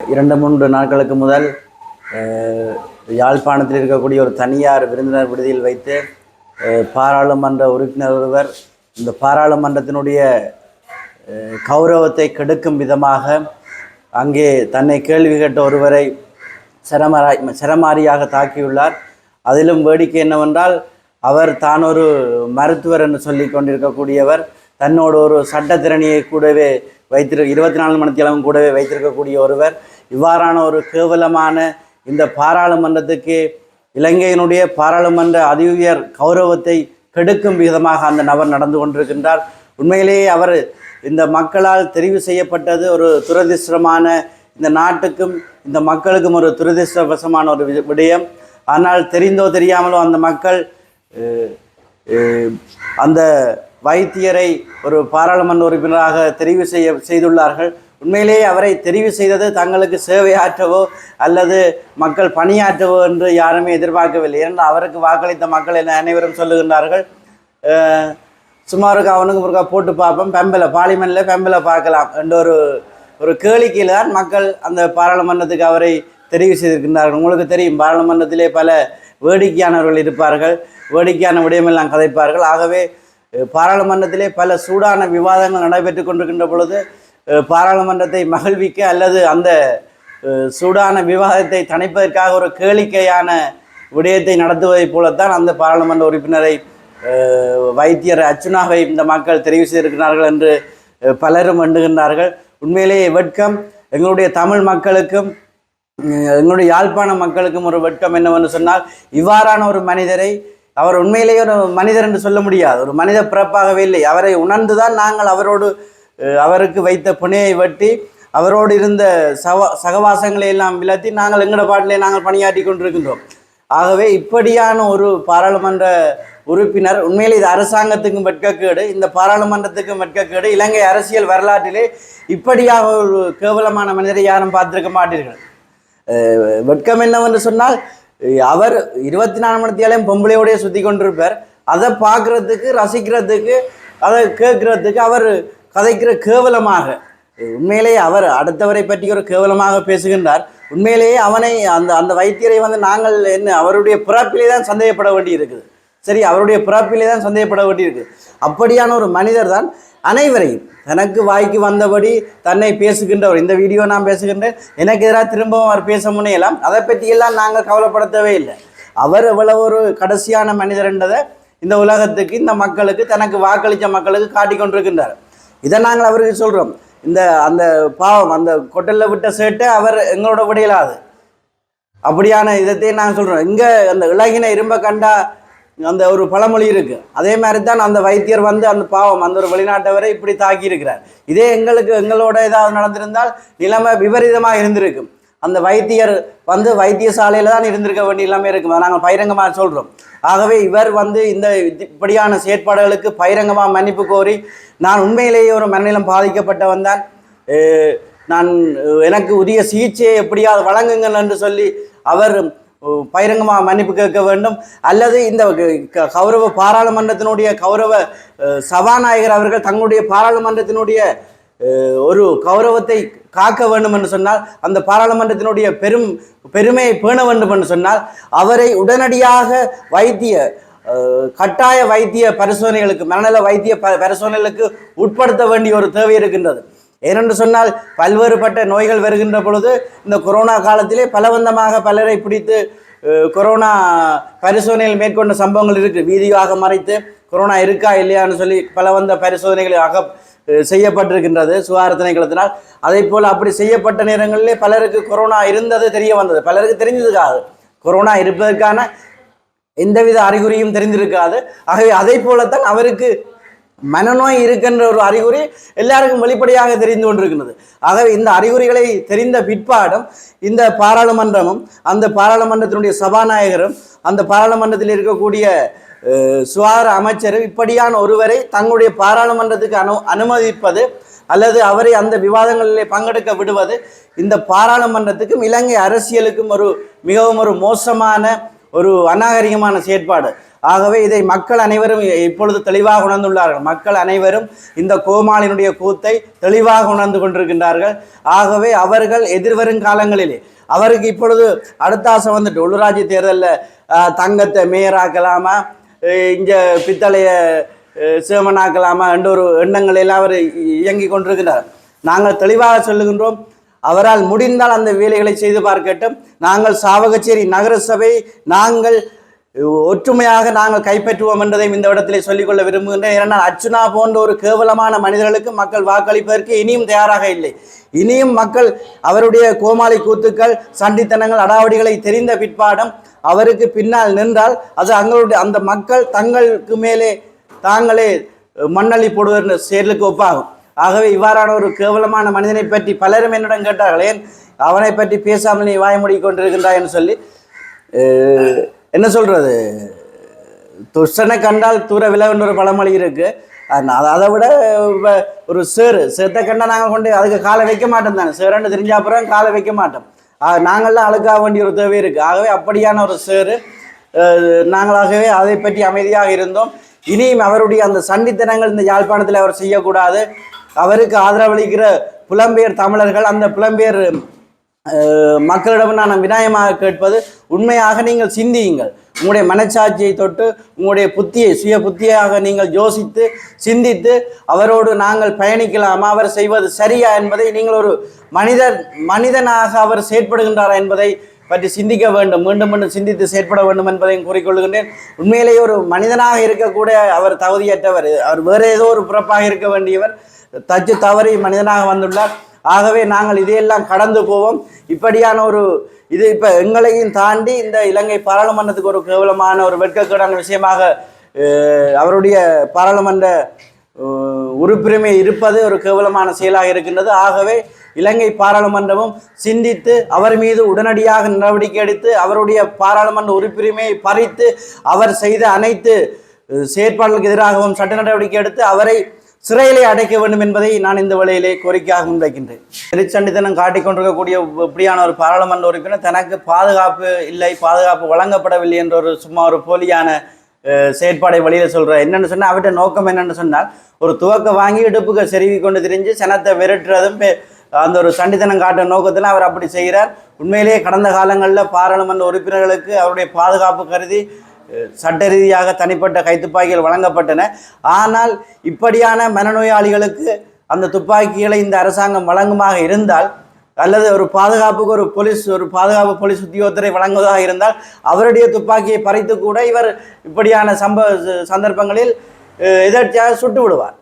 இரண்டு மூன்று நாட்களுக்கு முதல் யாழ்ப்பாணத்தில் இருக்கக்கூடிய ஒரு தனியார் விருந்தினர் விடுதியில் வைத்து பாராளுமன்ற உறுப்பினர் ஒருவர் இந்த பாராளுமன்றத்தினுடைய கௌரவத்தை கெடுக்கும் விதமாக அங்கே தன்னை கேள்வி கேட்ட ஒருவரை சிரமராய் சிரமாரியாக தாக்கியுள்ளார். அதிலும் வேடிக்கை என்னவென்றால் அவர் தான் ஒரு மருத்துவர் என்று சொல்லி கொண்டிருக்கக்கூடியவர் தன்னோட ஒரு சட்டத்திறனியை கூடவே வைத்திரு இருபத்தி நாலு மணித்தியாலும் கூடவே வைத்திருக்கக்கூடிய ஒருவர். இவ்வாறான ஒரு கேவலமான இந்த பாராளுமன்றத்துக்கு இலங்கையினுடைய பாராளுமன்ற அதி உயர் கௌரவத்தை கெடுக்கும் விதமாக அந்த நபர் நடந்து கொண்டிருக்கின்றார். உண்மையிலேயே அவர் இந்த மக்களால் தெரிவு செய்யப்பட்டது ஒரு துரதிர்ஷ்டமான இந்த நாட்டுக்கும் இந்த மக்களுக்கும் ஒரு துரதிர்ஷ்டவசமான ஒரு விடயம். ஆனால் தெரிந்தோ தெரியாமலோ அந்த மக்கள் அந்த வைத்தியரை ஒரு பாராளுமன்ற உறுப்பினராக தெரிவு செய்ய செய்துள்ளார்கள். உண்மையிலேயே அவரை தெரிவு செய்தது தங்களுக்கு சேவையாற்றவோ அல்லது மக்கள் பணியாற்றவோ என்று யாருமே எதிர்பார்க்கவில்லை. ஏனென்றால் அவருக்கு வாக்களித்த மக்கள் என அனைவரும் சொல்லுகின்றார்கள். சுமாருக்கு அவனுக்கு ஒருக்கா போட்டு பார்ப்போம். பெம்பலை பார்லிமெண்ட்டில் பெம்பலை பார்க்கலாம் என்ற ஒரு ஒரு கேளிக்கையில் தான் மக்கள் அந்த பாராளுமன்றத்துக்கு அவரை தெரிவு செய்திருக்கின்றார்கள். உங்களுக்கு தெரியும் பாராளுமன்றத்திலே பல வேடிக்கையானவர்கள் இருப்பார்கள். வேடிக்கையான விடயமெல்லாம் கதைப்பார்கள். ஆகவே பாராளுமன்றத்திலே பல சூடான விவாதங்கள் நடைபெற்று கொண்டிருக்கின்ற பொழுது பாராளுமன்றத்தை மகிழ்விக்க அல்லது அந்த சூடான விவாதத்தை தணிப்பதற்காக ஒரு கேளிக்கையான விடயத்தை நடத்துவதைப் போலத்தான் அந்த பாராளுமன்ற உறுப்பினரை வைத்தியர் அர்ச்சுனாவை இந்த மக்கள் தெரிவு செய்திருக்கிறார்கள் என்று பலரும் எண்ணுகின்றார்கள். உண்மையிலேயே வெட்கம் எங்களுடைய தமிழ் மக்களுக்கும் எங்களுடைய யாழ்ப்பாண மக்களுக்கும் ஒரு வெட்கம் என்னவென்று சொன்னால் இவ்வாறான ஒரு மனிதரை அவர் உண்மையிலேயே ஒரு மனிதர் என்று சொல்ல முடியாது. ஒரு மனித பிறப்பாகவே இல்லை. அவரை உணர்ந்துதான் நாங்கள் அவரோடு அவருக்கு வைத்த புனையை வெட்டி அவரோடு இருந்த சவ சகவாசங்களை எல்லாம் விளத்தி நாங்கள் எங்களோட பாட்டிலே நாங்கள் பணியாற்றி கொண்டிருக்கின்றோம். ஆகவே இப்படியான ஒரு பாராளுமன்ற உறுப்பினர் உண்மையில் இது அரசாங்கத்துக்கும் வெட்கக்கேடு இந்த பாராளுமன்றத்துக்கும் வெட்கக்கேடு இலங்கை அரசியல் வரலாற்றிலே இப்படியாக ஒரு கேவலமான மனிதரை யாரும் பார்த்திருக்க மாட்டீர்கள். வெட்கம் என்னவென்று சொன்னால் அவர் இருபத்தி நாலு மணி தேலையும் பொம்பளையோடய சுற்றி கொண்டிருப்பார். அதை பார்க்குறதுக்கு ரசிக்கிறதுக்கு அதை கேட்குறதுக்கு அவர் கதைக்கிற கேவலமாக உண்மையிலேயே அவர் அடுத்தவரை பற்றி ஒரு கேவலமாக பேசுகின்றார். உண்மையிலேயே அவனை அந்த அந்த வைத்தியரை வந்து நாங்கள் என்ன அவருடைய பிறப்பிலே தான் சந்தேகப்பட வேண்டி இருக்குது சரி அவருடைய பிறப்பிலே தான் சந்தேகப்பட வேண்டியிருக்கு அப்படியான ஒரு மனிதர் தான் அனைவரையும். எனக்கு வாய்க்கு வந்தபடி தன்னை பேசுகின்றவர் இந்த வீடியோ நான் பேசுகின்றேன். எனக்கு எதிராக திரும்பவும் அவர் பேச முனையலாம். அதை பற்றியெல்லாம் நாங்கள் கவலைப்படுத்தவே இல்லை. அவர் எவ்வளவு ஒரு கடைசியான மனிதர்ன்றதை இந்த உலகத்துக்கு இந்த மக்களுக்கு தனக்கு வாக்களித்த மக்களுக்கு காட்டிக்கொண்டிருக்கின்றார் இதை நாங்கள் அவருக்கு சொல்கிறோம் இந்த அந்த பாவம் அந்த கொட்டலில் விட்ட சேட்டை அவர் எங்களோட விடையலாது. அப்படியான இதத்தையும் நாங்கள் சொல்கிறோம் இங்கே அந்த இலகின இரும்ப கண்டா அந்த ஒரு பழமொழி இருக்கு. அதே மாதிரி தான் அந்த வைத்தியர் வந்து அந்த பாவம் அந்த ஒரு வெளிநாட்டவரை இப்படி தாக்கி இருக்கிறார் இதே எங்களுக்கு எங்களோட ஏதாவது நடந்திருந்தால் நிலைமை விபரீதமாக இருந்திருக்கும். அந்த வைத்தியர் வந்து வைத்தியசாலையில் தான் இருந்திருக்க வேண்டிய நிலைமை இருக்கும். நாங்கள் பகிரங்கமாக சொல்கிறோம் ஆகவே இவர் வந்து இந்த இது- இப்படியான செயற்பாடுகளுக்கு பகிரங்கமாக மன்னிப்பு கோரி நான் உண்மையிலேயே ஒரு மனநிலம் பாதிக்கப்பட்டவன் தான். நான் எனக்கு உரிய சிகிச்சையை எப்படியாவது வழங்குங்கள் என்று சொல்லி அவர் பகிரங்கமாக மன்னிப்பு கேட்க வேண்டும். அல்லது இந்த க- கௌரவ பாராளுமன்றத்தினுடைய கௌரவ சபாநாயகர் அவர்கள் தங்களுடைய பாராளுமன்றத்தினுடைய ஒரு கௌரவத்தை காக்க வேண்டும் என்று சொன்னால் அந்த பாராளுமன்றத்தினுடைய பெரும் பெருமையை பேண வேண்டும் என்று சொன்னால் அவரை உடனடியாக வைத்திய கட்டாய வைத்திய பரிசோதனைகளுக்கு மனநல வைத்திய பரிசோதனைகளுக்கு உட்படுத்த வேண்டிய ஒரு தேவை இருக்கின்றது. ஏனென்று சொன்னால் பல்வேறுபட்ட நோய்கள் வருகின்ற பொழுது இந்த கொரோனா காலத்திலே பலவந்தமாக பலரை பிடித்து கொரோனா பரிசோதனைகள் மேற்கொண்ட சம்பவங்கள் இருக்குது வீடியோவாக மறைத்து கொரோனா இருக்கா இல்லையான்னு சொல்லி பலவந்த பரிசோதனைகள் அக செய்யப்பட்டிருக்கின்றது சுகாதார திணைக்களத்தினால் அதே போல் அப்படி செய்யப்பட்ட நேரங்களிலே பலருக்கு கொரோனா இருந்தது தெரிய வந்தது. பலருக்கு தெரிஞ்சதுக்காது கொரோனா இருப்பதற்கான எந்தவித அறிகுறியும் தெரிந்திருக்காது. ஆகவே அதை போலத்தான் அவருக்கு மனநோய் இருக்கின்ற ஒரு அறிகுறி எல்லாருக்கும் வெளிப்படையாக தெரிந்து கொண்டிருக்கிறது ஆகவே இந்த அறிகுறிகளை தெரிந்த பிற்பாடும் இந்த பாராளுமன்றமும் அந்த பாராளுமன்றத்தினுடைய சபாநாயகரும் அந்த பாராளுமன்றத்தில் இருக்கக்கூடிய சுகாதார அமைச்சரும் இப்படியான ஒருவரை தங்களுடைய பாராளுமன்றத்துக்கு அனு அனுமதிப்பது அல்லது அவரை அந்த விவாதங்களிலே பங்கெடுக்க விடுவது இந்த பாராளுமன்றத்துக்கும் இலங்கை அரசியலுக்கும் ஒரு மிகவும் ஒரு மோசமான ஒரு அநாகரிகமான செயற்பாடு. ஆகவே இதை மக்கள் அனைவரும் இப்பொழுது தெளிவாக உணர்ந்துள்ளார்கள். மக்கள் அனைவரும் இந்த கோமாளினுடைய கூத்தை தெளிவாக உணர்ந்து கொண்டிருக்கின்றார்கள். ஆகவே அவர்கள் எதிர்வரும் காலங்களிலே அவருக்கு இப்பொழுது அடுத்த ஆசை வந்துட்டு உள்ளூராட்சி தேர்தலில் தங்கத்தை மேயராக்கலாமா இங்கே பித்தளைய சேமனாக்கலாமா என்ற ஒரு எண்ணங்கள் எல்லாம் அவர் இயங்கி கொண்டிருக்கிறார் நாங்கள் தெளிவாக சொல்லுகின்றோம் அவரால் முடிந்தால் அந்த வேலைகளை செய்து பார்க்கட்டும். நாங்கள் சாவகச்சேரி நகரசபை நாங்கள் ஒற்றுமையாக நாங்கள் கைப்பற்றுவோம் என்பதையும் இந்த இடத்திலே சொல்லிக்கொள்ள விரும்புகின்றேன். ஏனென்றால் அர்ச்சுனா போன்ற ஒரு கேவலமான மனிதர்களுக்கு மக்கள் வாக்களிப்பதற்கு இனியும் தயாராக இல்லை. இனியும் மக்கள் அவருடைய கோமாளி கூத்துக்கள் சண்டித்தனங்கள் அடாவடிகளை தெரிந்த பிற்பாடம் அவருக்கு பின்னால் நின்றால் அது அங்களுடைய அந்த மக்கள் தங்களுக்கு மேலே தாங்களே மண்ணள்ளி போடுவர் செயலுக்கு ஒப்பாகும். ஆகவே இவ்வாறான ஒரு கேவலமான மனிதனை பற்றி பலரும் என்னிடம் கேட்டார்கள். ஏன்? அவனை பற்றி பேசாமல் நீ வாய்மூடி கொண்டிருக்கின்றாய் என்று சொல்லி என்ன சொல்றது? துஷ்டனை கண்டால் தூர விளைவுன்ற ஒரு பழமொழி இருக்கு. அது- அதை விட ஒரு சேரு சேத்தை கண்டா நாங்கள் கொண்டு அதுக்கு காலை வைக்க மாட்டோம் தானே. சேரன்னு தெரிஞ்ச அப்புறம் காலை வைக்க மாட்டோம். நாங்கள்லாம் அழுக்காக வேண்டிய ஒரு தேவை இருக்கு. ஆகவே அப்படியான ஒரு சேரு நாங்களாகவே அதை பற்றி அமைதியாக இருந்தோம். இனியும் அவருடைய அந்த சண்டித்தனங்கள் இந்த யாழ்ப்பாணத்தில் அவர் செய்யக்கூடாது. அவருக்கு ஆதரவளிக்கிற புலம்பெயர் தமிழர்கள் அந்த புலம்பெயர் மக்களிடம் நான் விநாயகமாக கேட்பது உண்மையாக நீங்கள் சிந்தியுங்கள். உங்களுடைய மனச்சாட்சியை தொட்டு உங்களுடைய புத்தியை சுய புத்தியாக நீங்கள் யோசித்து சிந்தித்து அவரோடு நாங்கள் பயணிக்கலாமா அவர் செய்வது சரியா என்பதை நீங்கள் ஒரு மனிதர் மனிதனாக அவர் செயற்படுகின்றாரா என்பதை பற்றி சிந்திக்க வேண்டும். மீண்டும் மீண்டும் சிந்தித்து செயற்பட வேண்டும் என்பதையும் கூறிக்கொள்கின்றேன். உண்மையிலேயே ஒரு மனிதனாக இருக்கக்கூட அவர் தகுதியற்றவர் அவர் வேறு ஏதோ ஒரு பிறப்பாக இருக்க வேண்டியவர் தச்சு தவறி மனிதனாக வந்துள்ளார். ஆகவே நாங்கள் இதையெல்லாம் கடந்து போவோம். இப்படியான ஒரு இது இப்போ எங்களையும் தாண்டி இந்த இலங்கை பாராளுமன்றத்துக்கு ஒரு கேவலமான ஒரு வெட்கக்கேடான விஷயமாக அவருடைய பாராளுமன்ற உறுப்புரிமை இருப்பது ஒரு கேவலமான செயலாக இருக்கின்றது. ஆகவே இலங்கை பாராளுமன்றமும் சிந்தித்து அவர் மீது உடனடியாக நடவடிக்கை எடுத்து அவருடைய பாராளுமன்ற உறுப்புரிமையை பறித்து அவர் செய்த அனைத்து செயற்பாடுகளுக்கு எதிராகவும் சட்ட நடவடிக்கை எடுத்து அவரை சிறையிலே அடைக்க வேண்டும் என்பதை நான் இந்த வழியிலே கோரிக்கையாக முன்வைக்கின்றேன். திருச்சண்டித்தனம் காட்டிக்கொண்டிருக்கக்கூடிய இப்படியான ஒரு பாராளுமன்ற உறுப்பினர் தனக்கு பாதுகாப்பு இல்லை பாதுகாப்பு வழங்கப்படவில்லை என்ற ஒரு சும்மா ஒரு போலியான செயற்பாடை வழியில் சொல்கிறார் என்னென்னு சொன்னால் அவர்கிட்ட நோக்கம் என்னென்னு சொன்னால் ஒரு துவக்க வாங்கி இடுப்புக்கு செருவி கொண்டு திரிஞ்சு சனத்தை விரட்டுறதும் அந்த ஒரு சண்டித்தனம் காட்டும் நோக்கத்தில் அவர் அப்படி செய்கிறார். உண்மையிலேயே கடந்த காலங்களில் பாராளுமன்ற உறுப்பினர்களுக்கு அவருடைய பாதுகாப்பு கருதி சட்ட ரீதியாக தனிப்பட்ட கைத்துப்பாக்கிகள் வழங்கப்பட்டன. ஆனால் இப்படியான மனநோயாளிகளுக்கு அந்த துப்பாக்கிகளை இந்த அரசாங்கம் வழங்குமாக இருந்தால் அல்லது ஒரு பாதுகாப்புக்கு ஒரு போலீஸ் ஒரு பாதுகாப்பு போலீஸ் உத்தியோகத்தரை வழங்குவதாக இருந்தால் அவருடைய துப்பாக்கியை பறித்து கூட இவர் இப்படியான சம்பவ சந்தர்ப்பங்களில் எதிர்த்தியாக சுட்டு விடுவார்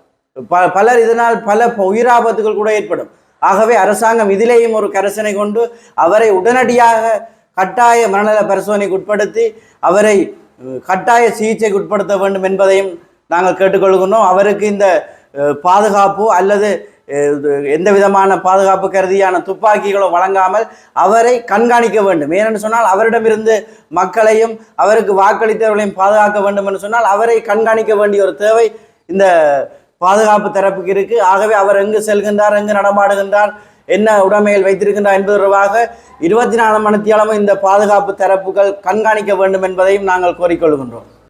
ப பலர் இதனால் பல உயிராபத்துகள் கூட ஏற்படும். ஆகவே அரசாங்கம் இதிலேயும் ஒரு கரசனை கொண்டு அவரை உடனடியாக கட்டாய மனநல பரிசோதனைக்கு உட்படுத்தி அவரை கட்டாய சிகிச்சைக்கு உட்படுத்த வேண்டும் என்பதையும் நாங்கள் கேட்டுக்கொள்கிறோம் அவருக்கு இந்த பாதுகாப்பு அல்லது எந்த விதமான பாதுகாப்பு கருதியான துப்பாக்கிகளோ வழங்காமல் அவரை கண்காணிக்க வேண்டும். ஏனென்று சொன்னால் அவரிடமிருந்து மக்களையும் அவருக்கு வாக்களித்தவர்களையும் பாதுகாக்க வேண்டும் என்று சொன்னால் அவரை கண்காணிக்க வேண்டிய ஒரு தேவை இந்த பாதுகாப்பு தரப்புக்கு இருக்குது ஆகவே அவர் எங்கு செல்கின்றார் எங்கு நடமாடுகின்றார் என்ன உடைமையில் வைத்திருக்கின்றார் என்பது தொடர்பாக இருபத்தி நாலு மணித்தியாலமும் இந்த பாதுகாப்பு தரப்புகள் கண்காணிக்க வேண்டும் என்பதையும் நாங்கள் கோரிக்கொள்கின்றோம்.